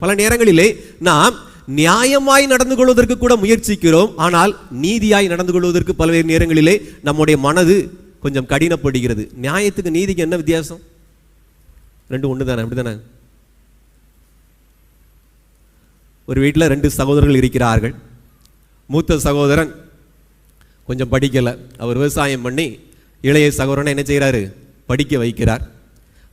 பல நேரங்களிலே நாம் நியாயமாய் நடந்து கொள்வதற்கு கூட முயற்சிக்கிறோம். ஆனால் நீதியாய் நடந்து கொள்வதற்கு பல்வேறு நேரங்களிலே நம்முடைய மனது கொஞ்சம் கடினப்படுகிறது. நியாயத்துக்கு நீதிக்கு என்ன வித்தியாசம்? ரெண்டு ஒன்று தானே அப்படி தானே? ஒரு வீட்டில் ரெண்டு சகோதரர்கள் இருக்கிறார்கள். மூத்த சகோதரன் கொஞ்சம் படிக்கலை. அவர் விவசாயம் பண்ணி இளைய சகோதரனை என்ன செய்கிறாரு படிக்க வைக்கிறார்.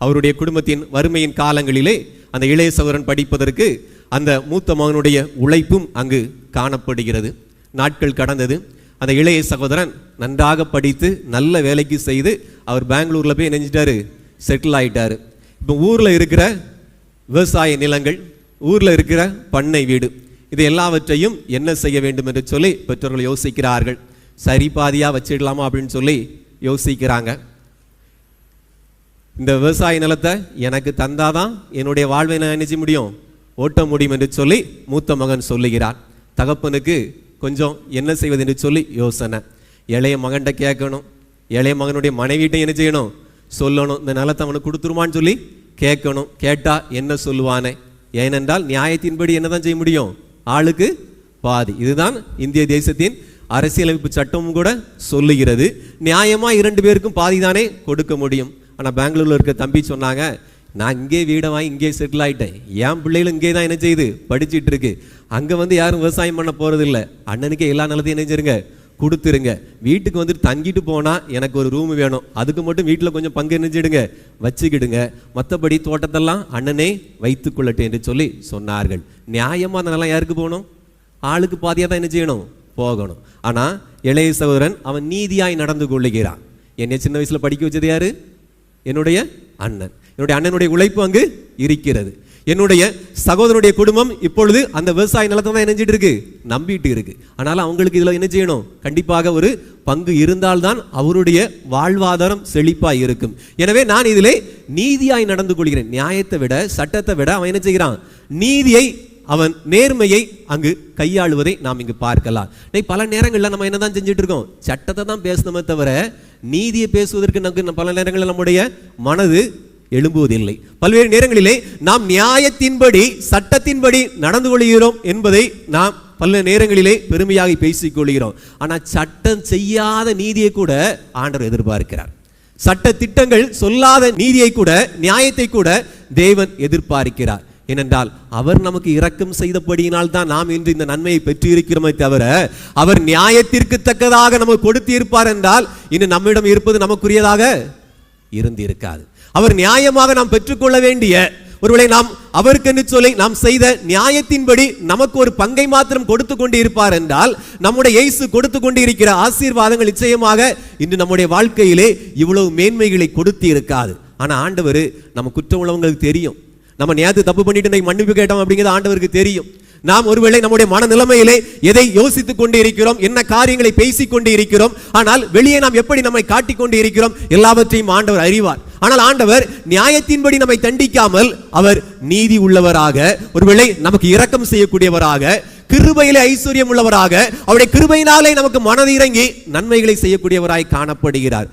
அவருடைய குடும்பத்தின் வறுமையின் காலங்களிலே அந்த இளைய சகோதரன் படிப்பதற்கு அந்த மூத்த மகனுடைய உழைப்பும் அங்கு காணப்படுகிறது. நாட்கள் கடந்தது. அந்த இளைய சகோதரன் நன்றாக படித்து நல்ல வேலைக்கு செய்து அவர் பெங்களூரில் போய் நினைஞ்சிட்டாரு செட்டில் ஆகிட்டார் இப்போ ஊரில் இருக்கிற விவசாய நிலங்கள் ஊரில் இருக்கிற பண்ணை வீடு இது எல்லாவற்றையும் என்ன செய்ய வேண்டும் என்று சொல்லி பெற்றோர்கள் யோசிக்கிறார்கள். சரி பாதியாக வச்சிடலாமா அப்படின்னு சொல்லி யோசிக்கிறாங்க. இந்த விவசாய நிலத்தை எனக்கு தந்தாதான் என்னுடைய வாழ்வை நான் நினைச்சு செய்ய முடியும். ஓட்ட முடியும் என்று சொல்லி மூத்த மகன் சொல்லுகிறார். தகப்பனுக்கு கொஞ்சம் என்ன செய்வது என்று சொல்லி யோசனை. இளைய மகன்கிட்ட கேட்கணும். இளைய மகனுடைய மனைவிட்ட என்ன செய்யணும்? சொல்லணும். இந்த நிலத்தை அவனுக்கு கொடுத்துருமான்னு சொல்லி கேட்கணும். கேட்டால் என்ன சொல்லுவானே? ஏனென்றால் நியாயத்தின்படி என்னதான் செய்ய முடியும்? ஆளுக்கு பாதி. இதுதான் இந்திய தேசத்தின் அரசியலமைப்பு சட்டமும் கூட சொல்லுகிறது. நியாயமாக இரண்டு பேருக்கும் பாதி தானே கொடுக்க முடியும். ஆனால் பெங்களூரில் இருக்க தம்பி சொன்னாங்க நான் இங்கே வீடை வாங்கி இங்கே செட்டில் ஆகிட்டேன் என் பிள்ளைகளும் இங்கே தான் என்ன செய்யுது? படிச்சிட்டு இருக்கு. அங்கே வந்து யாரும் விவசாயம் பண்ண போகிறது இல்லை. அண்ணனுக்கே எல்லா நிலத்தையும் என்ன கொடுத்துருங்க. வீட்டுக்கு வந்துட்டு தங்கிட்டு போனால் எனக்கு ஒரு ரூம் வேணும். அதுக்கு மட்டும் வீட்டில் கொஞ்சம் பங்கு நினைச்சிடுங்க வச்சுக்கிடுங்க. மற்றபடி தோட்டத்தெல்லாம் அண்ணனே வைத்து கொள்ளட்டும் என்று சொல்லி சொன்னார்கள். நியாயமாக அந்த நிலம் யாருக்கு போகணும்? ஆளுக்கு பாதியாக தான் என்ன செய்யணும்? போகணும். ஆனால் இளைய சகோதரன் அவன் நீதியாய் நடந்து கொள்ளுகிறான். என்னை சின்ன வயசில் படிக்க வச்சது யாரு? என்னுடைய அண்ணன். என்னுடைய அண்ணனுடைய உழைப்பு அங்கு இருக்கிறது. என்னுடைய சகோதரனுடைய குடும்பம் இப்பொழுது அந்த விவசாய நிலத்தை தான் இணைஞ்சிட்டு இருக்கு. நம்பிட்டு இருக்கு. ஆனாலும் அவங்களுக்கு இதில் என்ன செய்யணும்? கண்டிப்பாக ஒரு பங்கு இருந்தால்தான் அவருடைய வாழ்வாதாரம் செழிப்பாக இருக்கும். எனவே நான் இதிலே நீதியாய் நடந்து கொள்கிறேன். நியாயத்தை விட சட்டத்தை விட அவன் என்ன செய்கிறான்? நீதியை அவன் நேர்மையை அங்கு கையாளுவதை நாம் இங்கு பார்க்கலாம். பல நேரங்களில் நம்ம என்னதான் செஞ்சுட்டு இருக்கோம்? சட்டத்தை தான் பேசணுமே தவிர நீதியை பேசுவதற்கு நமக்கு பல நேரங்களில் நம்முடைய மனது எழும்புவதில்லை. பல்வேறு நேரங்களிலே நாம் நியாயத்தின்படி சட்டத்தின்படி நடந்து கொள்கிறோம் என்பதை நாம் பல நேரங்களிலே பெருமையாக பேசிக்கொள்கிறோம். ஆனால் சட்டம் செய்யாத நீதியை கூட ஆண்டவர் எதிர்பார்க்கிறார். சட்ட திட்டங்கள் சொல்லாத நீதியை கூட நியாயத்தை கூட தேவன் எதிர்பார்க்கிறார். ஏனென்றால் அவர் நமக்கு இரக்கம் செய்தபடியினால் தான் நாம் இன்று இந்த நன்மையை பெற்று இருக்கிறோமே தவிர அவர் நியாயத்திற்கு தக்கதாக நமக்கு கொடுத்து இருப்பார் என்றால் இன்று நம்மிடம் இருப்பது நமக்குரியதாக இருந்து இருக்காது அவர் நியாயமாக நாம் பெற்றுக்கொள்ள வேண்டிய ஒருவேளை நாம் அவருக்கென்று சொல்லி நாம் செய்த நியாயத்தின்படி நமக்கு ஒரு பங்கை மாத்திரம் கொடுத்து கொண்டு இருப்பார் என்றால் நம்முடைய இயேசு கொடுத்து கொண்டு இருக்கிற ஆசீர்வாதங்கள் நிச்சயமாக இன்று நம்முடைய வாழ்க்கையிலே இவ்வளவு மேன்மைகளை கொடுத்து இருக்காது ஆனா ஆண்டவர் நம்ம குற்ற உள்ளவங்களுக்கு தெரியும். நம்ம நேற்று தப்பு பண்ணிட்டு இன்னைக்கு மன்னிப்பு கேட்டோம் அப்படிங்கிறது ஆண்டவருக்கு தெரியும். நாம் ஒருவேளை நம்முடைய மனநிலைமையிலே எதை யோசித்துக் கொண்டு இருக்கிறோம் என்ன காரியங்களை பேசிக் கொண்டு இருக்கிறோம் ஆனால் வெளியே நாம் எப்படி நம்மை காட்டிக் கொண்டு இருக்கிறோம் எல்லாவற்றையும் ஆண்டவர் அறிவார். ஆனால் ஆண்டவர் நியாயத்தின்படி நம்மை தண்டிக்காமல் அவர் நீதி உள்ளவராக ஒருவேளை நமக்கு இரக்கம் செய்யக்கூடியவராக கிருபையிலே ஐஸ்வர்யம் உள்ளவராக அவருடைய கிருபையினாலே நமக்கு மனது இறங்கி நன்மைகளை செய்யக்கூடியவராய் காணப்படுகிறார்.